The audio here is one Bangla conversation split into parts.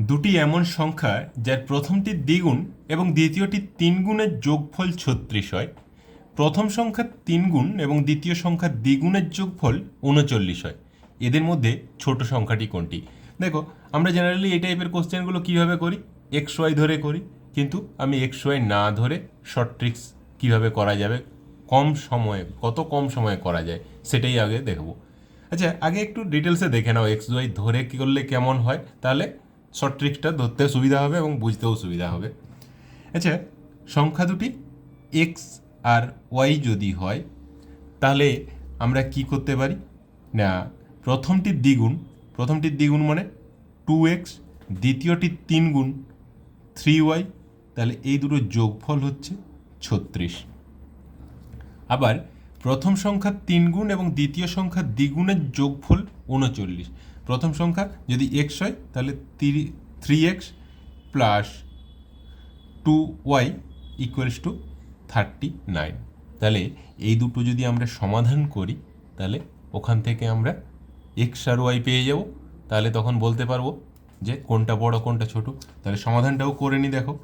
দুটি এমন সংখ্যা যার প্রথমটি দ্বিগুণ এবং দ্বিতীয়টি তিন গুণের যোগফল ছত্রিশ হয়। প্রথম সংখ্যা তিন গুণ এবং দ্বিতীয় সংখ্যা দ্বিগুণের যোগফল উনচল্লিশ হয়। এদের মধ্যে ছোট সংখ্যাটি কোনটি? দেখো, আমরা জেনারেলি এই টাইপের কোশ্চেনগুলো কীভাবে করি? এক্স ওয়াই ধরে করি। কিন্তু আমি এক্স ওয়াই না ধরে শর্ট ট্রিক্স কীভাবে করা যাবে? কম সময়ে, কত কম সময়ে করা যায়? সেটাই আগে দেখব। আচ্ছা আগে একটু ডিটেলসে দেখে নাও। এক্স ওয়াই ধরে কী করলে কেমন হয়? তাহলে শর্ট ট্রিক্সটা ধরতে সুবিধা হবে এবং বুঝতেও সুবিধা হবে। আচ্ছা সংখ্যা দুটি এক্স আর ওয়াই যদি হয়, তাহলে আমরা কি করতে পারি? না, প্রথমটির দ্বিগুণ প্রথমটির দ্বিগুণ মানে টু এক্স দ্বিতীয়টির তিন গুণ থ্রি ওয়াই তাহলে এই দুটো যোগফল হচ্ছে ছত্রিশ। আবার প্রথম সংখ্যা তিন গুণ এবং দ্বিতীয় সংখ্যা দ্বিগুণের যোগফল উনচল্লিশ প্রথম সংখ্যা যদি এক্স হয়, তাহলে three x plus two y equals to thirty nine তাহলে এই দুটো যদি আমরা সমাধান করি, তাহলে ওখান থেকে আমরা এক্স আর ওয়াই পেয়ে যাব। তাহলে তখন বলতে পারব যে কোনটা বড়, কোনটা ছোট। তাহলে সমাধানটাও করে নি দেখো।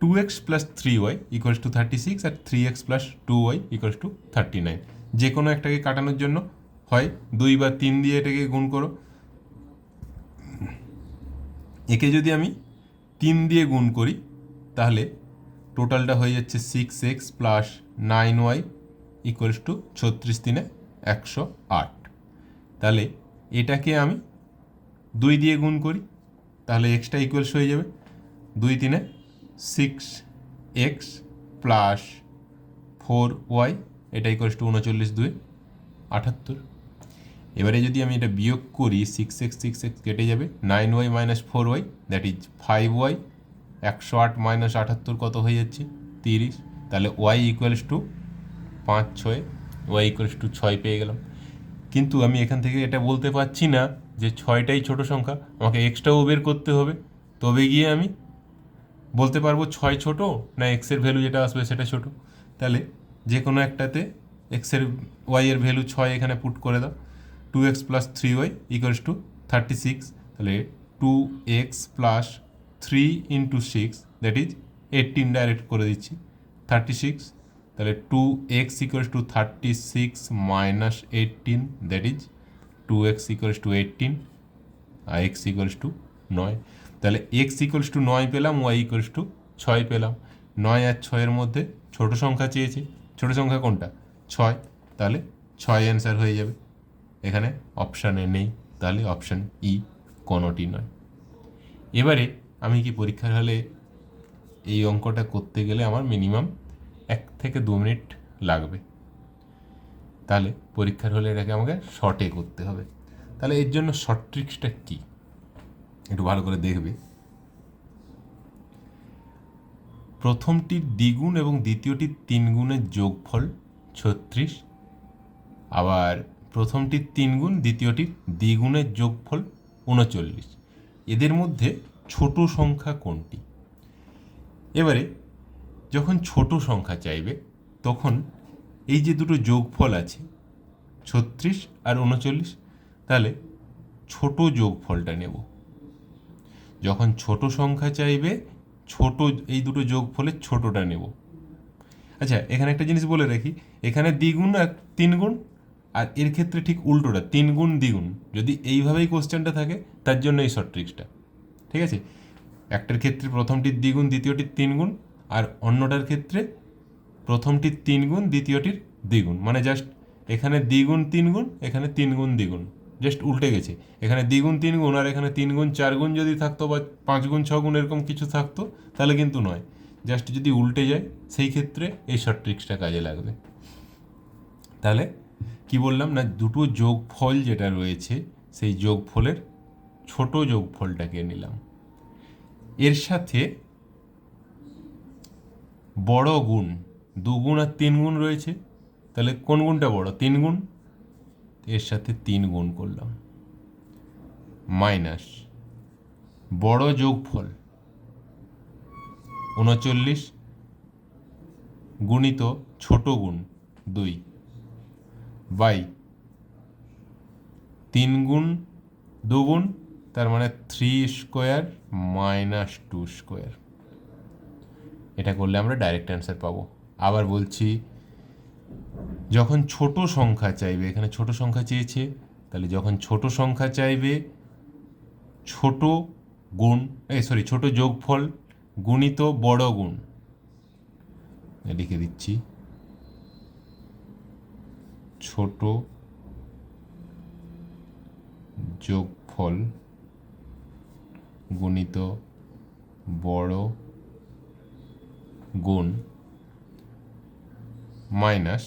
Two x plus three y equals to thirty six R three x plus two y equals to thirty nine যে কোনো একটাকে কাটানোর জন্য হয়, দুই বা তিন দিয়ে এটাকে গুণ করো। একে যদি আমি তিন দিয়ে গুণ করি, তাহলে টোটালটা হয়ে যাচ্ছে six x plus nine y equals to ছত্রিশ তিনে একশো আট। তাহলে এটাকে আমি দুই দিয়ে গুণ করি, তাহলে এক্সটা ইকুয়ালস হয়ে যাবে দুই তিনে six x plus four y এটা ইকুয়ালস টু উনচল্লিশ দুই আটাত্তর। এবারে যদি আমি এটা বিয়োগ করি সিক্স এক্স সিক্স এক্স কেটে যাবে nine y minus four y that is five y একশো আট মাইনাস আটাত্তর কত হয়ে যাচ্ছে? তিরিশ। তাহলে ওয়াই ইকুয়ালস টু পাঁচ ছয় ওয়াই ইকুয়ালস টু ছয় পেয়ে গেলাম। কিন্তু আমি এখান থেকে এটা বলতে পারছি না যে ছয়টাই ছোট সংখ্যা, আমাকে এক্সট্রাও বের করতে হবে। তবে গিয়ে আমি বলতে পারব ছয় ছোট না এক্সের ভ্যালু যেটা আসবে সেটা ছোট। তাহলে যে কোনো একটাতে এক্সের ওয়াইয়ের ভ্যালু ছয় এখানে পুট করে দাও। Two x plus three y equals to thirty six তাহলে two x plus three into six that is eighteen direct করে দিচ্ছি। থার্টি সিক্স তাহলে two x equals to thirty six minus eighteen that is two x equals to eighteen R x equals to নয় তাহলে এক্স ইকুয়ালস টু নয় পেলাম ওয়াই ইকুয়ালস টু ছয় পেলাম। নয় আর ছয়ের মধ্যে ছোট সংখ্যা চেয়েছে। ছোট সংখ্যা কোনটা? ছয়। তাহলে ছয় অ্যান্সার হয়ে যাবে। এখানে অপশানে নেই, তাহলে অপশান ই কোনোটি নয়। এবারে আমি কি পরীক্ষার হলে এই অঙ্কটা করতে গেলে আমার মিনিমাম এক থেকে দু মিনিট লাগবে? তাহলে পরীক্ষার হলে এটাকে আমাকে শর্টে করতে হবে। তাহলে এর জন্য শর্ট ট্রিক্সটা কী? একটু ভালো করে দেখবে। প্রথমটির দ্বিগুণ এবং দ্বিতীয়টির তিন গুণের যোগফল ছত্রিশ, আবার প্রথমটির তিন গুণ দ্বিতীয়টির দ্বিগুণের যোগফল উনচল্লিশ। এদের মধ্যে ছোট সংখ্যা কোনটি? এবারে, যখন ছোট সংখ্যা চাইবে, তখন এই যে দুটো যোগফল আছে, ছত্রিশ আর উনচল্লিশ, তাহলে ছোট যোগফলটা নেব। যখন ছোট সংখ্যা চাইবে, ছোট এই দুটো যোগফলের ছোটটা নেব। আচ্ছা এখানে একটা জিনিস বলে রাখি, এখানে দ্বিগুণ আর তিন গুণ আর এর ক্ষেত্রে ঠিক উল্টোটা তিন গুণ দ্বিগুণ। যদি এইভাবেই কোশ্চেনটা থাকে, তার জন্য এই শর্ট ট্রিক্সটা ঠিক আছে? একটার ক্ষেত্রে প্রথমটির দ্বিগুণ দ্বিতীয়টির তিন গুণ আর অন্যটার ক্ষেত্রে প্রথমটির তিন গুণ দ্বিতীয়টির দ্বিগুণ। মানে জাস্ট এখানে দ্বিগুণ তিন গুণ এখানে তিন গুণ দ্বিগুণ। জাস্ট উল্টে গেছে। এখানে দ্বিগুণ তিন গুণ আর এখানে তিন গুণ চার গুণ যদি থাকতো বা পাঁচ গুণ ছ গুণ এরকম কিছু থাকতো, তাহলে কিন্তু নয়। জাস্ট যদি উল্টে যায়, সেই ক্ষেত্রে এই শর্ট ট্রিক্সটা কাজে লাগবে। তাহলে কি বললাম না, দুটো যোগফল যেটা রয়েছে, সেই যোগফলের ছোট যোগফলটাকে নিলাম। এর সাথে বড় গুণ, দু গুণ আর তিন গুণ রয়েছে, তাহলে কোন গুণটা বড়? তিন গুণ? এর সাথে তিন গুণ করলাম। মাইনাস বড় যোগফল, উনচল্লিশ গুণিত ছোট গুণ দুই। বাই তিন গুণ দুগুণ তার মানে three square minus two square এটা করলে আমরা ডাইরেক্ট অ্যান্সার পাবো। আবার বলছি, যখন ছোট সংখ্যা চাইবে, এখানে ছোট সংখ্যা চেয়েছে, তাহলে যখন ছোট সংখ্যা চাইবে, ছোট গুণ, এই সরি ছোট যোগফল গুণিত বড় গুণ। লিখে দিচ্ছি। ছোট যোগফল গুণিত বড় গুণ মাইনাস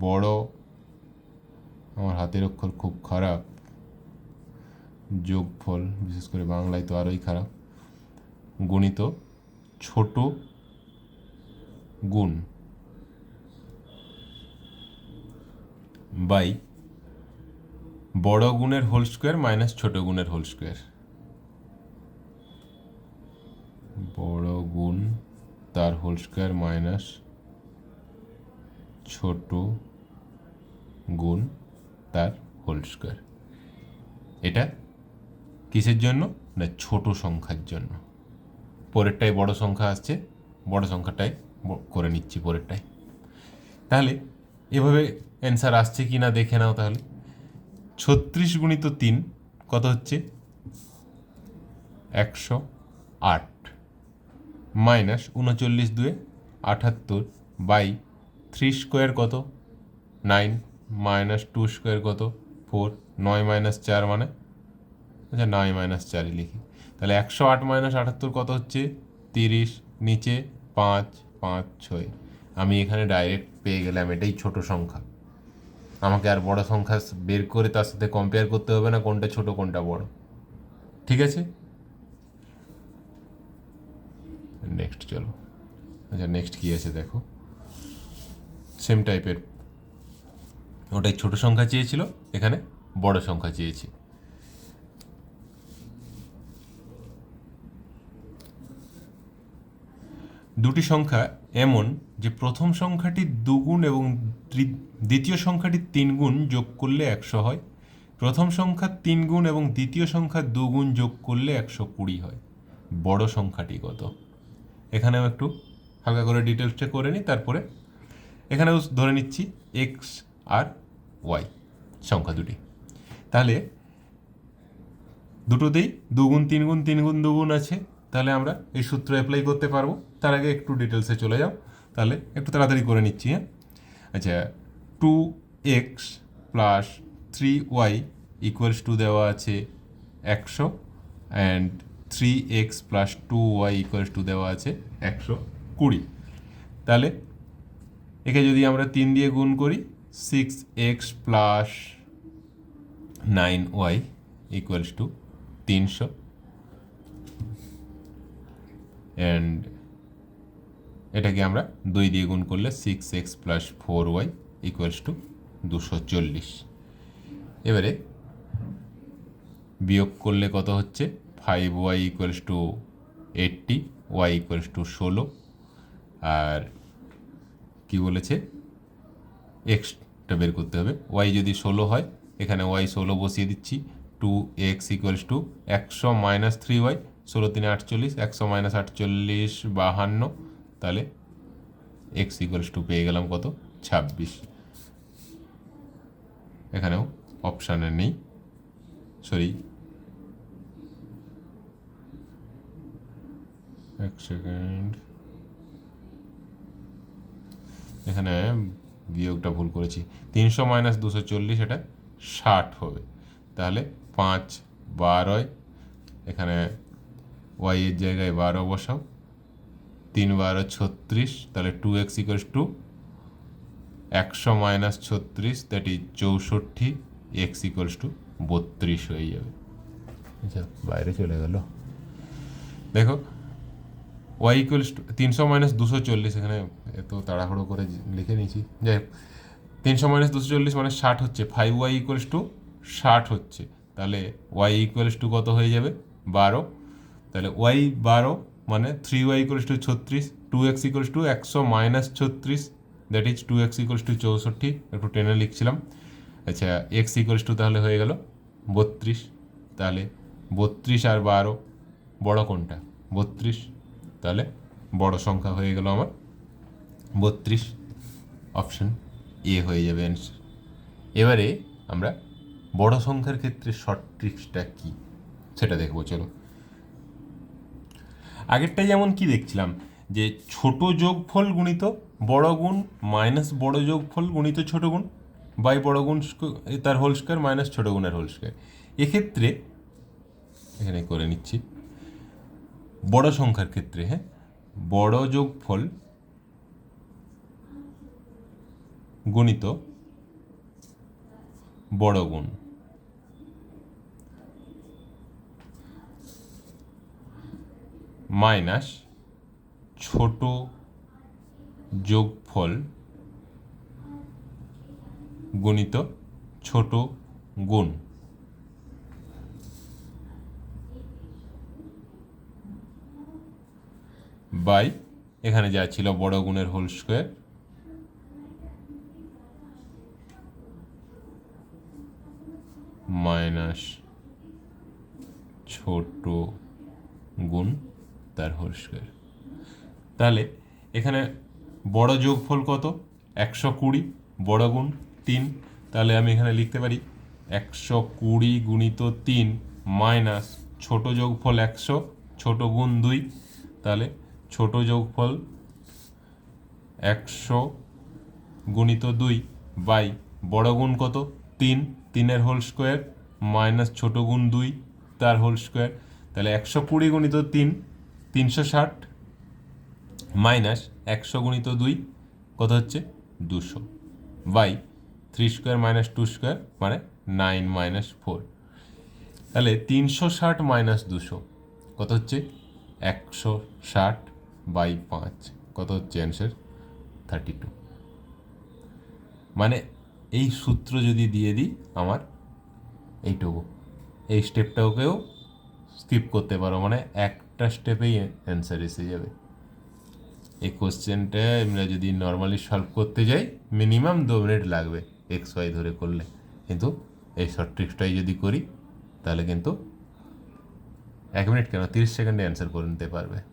বড়, আমার হাতের অক্ষর খুব খারাপ, যোগফল, বিশেষ করে বাংলায় তো আরোই খারাপ, গণিত ছোট গুণ। বাই, বড় গুণের হোল স্কোয়ার মাইনাস ছোট গুণের হোল স্কোয়ার বড় গুণ তার হোল স্কোয়ার মাইনাস ছোট গুণ তার হোল স্কোয়ার এটা কিসের জন্য? না, ছোট সংখ্যার জন্য। পরেরটাই বড় সংখ্যা আসছে, বড় সংখ্যাটাই করে নিচ্ছি পরেরটাই তাহলে এভাবে অ্যান্সার আসছে কি না দেখে নাও তাহলে। ছত্রিশ গুণিত তিন, কত হচ্ছে? একশো আট। মাইনাস উনচল্লিশ দুয়ে আটাত্তর বাই থ্রি স্কোয়ার কত? নাইন মাইনাস টু স্কোয়ার কত? ফোর। নয় মাইনাস চার মানে? আচ্ছা নয় মাইনাস চারই লিখি। তাহলে একশো আট মাইনাস আটাত্তর কত হচ্ছে? তিরিশ, নিচে পাঁচ পাঁচ, ছয়। আমি এখানে ডাইরেক্ট পেয়ে গেলাম এটাই ছোট সংখ্যা। আমাকে আর বড় সংখ্যা বের করে তার সাথে কম্পেয়ার করতে হবে না কোনটা ছোট, কোনটা বড়। ঠিক আছে? নেক্সট চলো। আচ্ছা নেক্সট কী আছে দেখো? সেম টাইপের ওটাই ছোট সংখ্যা চেয়েছিল, এখানে বড় সংখ্যা চেয়েছি। দুটি সংখ্যা এমন যে প্রথম সংখ্যাটি দুগুণ এবং দ্বিতীয় সংখ্যাটি তিন গুণ যোগ করলে একশো হয়। প্রথম সংখ্যা তিন গুণ এবং দ্বিতীয় সংখ্যা দুগুণ যোগ করলে একশো কুড়ি হয়। বড় সংখ্যাটি কত? এখানেও একটু হালকা করে ডিটেলসটা করে নিই, তারপরে এখানেও ধরে নিচ্ছি এক্স আর ওয়াই সংখ্যা দুটি। তাহলে দুটোতেই দুগুণ তিন গুণ তিন গুণ দুগুণ আছে। তাহলে আমরা এই সূত্র অ্যাপ্লাই করতে পারব। তার আগে একটু ডিটেলসে চলে যাও। তাহলে একটু তাড়াতাড়ি করে নিচ্ছি হ্যাঁ? আচ্ছা two x plus three y equals to দেওয়া আছে একশো and three x plus two y equals to দেওয়া আছে একশো কুড়ি। তাহলে একে যদি আমরা তিন দিয়ে গুণ করি six x plus nine y equals to তিনশো অ্যান্ড এটাকে আমরা দুই দিয়ে গুণ করলে six x plus four y equals to দুশো চল্লিশ। এবারে বিয়োগ করলে কত হচ্ছে? Five y equals to eighty y equals to ষোলো। আর কি বলেছে? এক্সটা বের করতে হবে। ওয়াই যদি ষোলো হয়, এখানে ওয়াই ষোলো বসিয়ে দিচ্ছি। টু এক্স ইকুয়ালস টু একশো মাইনাস থ্রি ওয়াই ষোলো তিনে আটচল্লিশ একশো মাইনাস আটচল্লিশ বাহান্ন, তাহলে এক্স ইকুয়ালস টু পেয়ে গেলাম কত? ছাব্বিশ। এখানেও অপশানে নেই। সরি এক সেকেন্ড এখানে বিয়োগটা ভুল করেছি। তিনশো মাইনাস দুশো চল্লিশ, এটা ষাট হবে। তাহলে পাঁচ বারোয় এখানে ওয়াই এর জায়গায় বারো বসাও। তিন বারো ছত্রিশ, তাহলে টু এক্স ইকুয়ালস টু একশো মাইনাস ছত্রিশ দ্যাট ইজ চৌষট্টি এক্স ইকুয়ালস টু বত্রিশ হয়ে যাবে। আচ্ছা বাইরে চলে গেল। দেখো ওয়াই ইকুয়ালস টু তিনশো মাইনাস দুশো চল্লিশ, এখানে এত তাড়াহুড়ো করে লিখে নিয়েছি। যাই হোক, তিনশো মাইনাস দুশো চল্লিশ মানে ষাট হচ্ছে ফাইভ ওয়াই ইকুয়ালস টু ষাট হচ্ছে। তাহলে ওয়াই ইকুয়ালস টু কত হয়ে যাবে? বারো। তাহলে ওয়াই বারো মানে থ্রি ওয়াই ইকুয়ালস টু ছত্রিশ টু এক্স ইকুয়ালস টু একশো মাইনাস ছত্রিশ that is two x equals to চৌষট্টি, একটু টেনে লিখছিলাম। আচ্ছা এক্স ইকুয়ালস টু তাহলে হয়ে গেল বত্রিশ, তাহলে বত্রিশ আর বারো বড় কোনটা? বত্রিশ, তাহলে বড় সংখ্যা হয়ে গেল আমার বত্রিশ অপশন এ হয়ে যাবে অ্যান্সার এবারে আমরা বড় সংখ্যার ক্ষেত্রে শর্ট ট্রিক্সটা কী? সেটা দেখব, চলো। আগেরটাই যেমন কি দেখছিলাম, যে ছোট যোগফল গুণিত বড় গুণ মাইনাস বড় যোগফল গুণিত ছোট গুণ বাই বড় গুণ তার হোল স্কোয়ার মাইনাস ছোট গুণের হোল স্কোয়ার। এক্ষেত্রে, এখানে করে নিচ্ছি, বড় সংখ্যার ক্ষেত্রে হ্যাঁ? বড় যোগফল গুণিত বড় গুণ মাইনাস ছোট যোগফল গুণিত ছোট গুণ। বাই, এখানে যা ছিল বড় গুণের হোল স্কোয়ার। মাইনাস ছোট গুণ। তার হোল স্কোয়ার তাহলে এখানে বড় যোগফল কত? একশো কুড়ি বড় গুণ তিন। তাহলে আমি এখানে লিখতে পারি একশো কুড়ি গুণিত তিন মাইনাস ছোট যোগফল একশো, ছোট গুণ দুই। তাহলে ছোট যোগফল একশো গুণিত দুই বাই বড় গুণ কত? তিন। তিনের হোল স্কোয়ার মাইনাস ছোট গুণ দুই তার হোল স্কোয়ার। তাহলে একশো কুড়ি গুণিত তিন তিনশো ষাট মাইনাস একশো গুণিত দুই, কত হচ্ছে? দুশো। By three square minus two square মানে নাইন মাইনাস ফোর। তাহলে তিনশো ষাট মাইনাস দুশো, কত হচ্ছে? একশো ষাট বাই পাঁচ, কত হচ্ছে? Answer thirty two. মানে এই সূত্র যদি দিয়ে দিই আমার, এইটুকু। এই স্টেপটাকেও স্কিপ করতে পারো মানে একটা স্টেপেই অ্যান্সার এসে যাবে। এই কোশ্চেনটা আমরা যদি নর্মালি সলভ করতে যাই মিনিমাম দু মিনিট লাগবে এক্স ওয়াই ধরে করলে। কিন্তু এই শর্ট ট্রিক্সটাই যদি করি, তাহলে কিন্তু এক মিনিট কেন? তিরিশ সেকেন্ডে অ্যান্সার করে নিতে পারবে।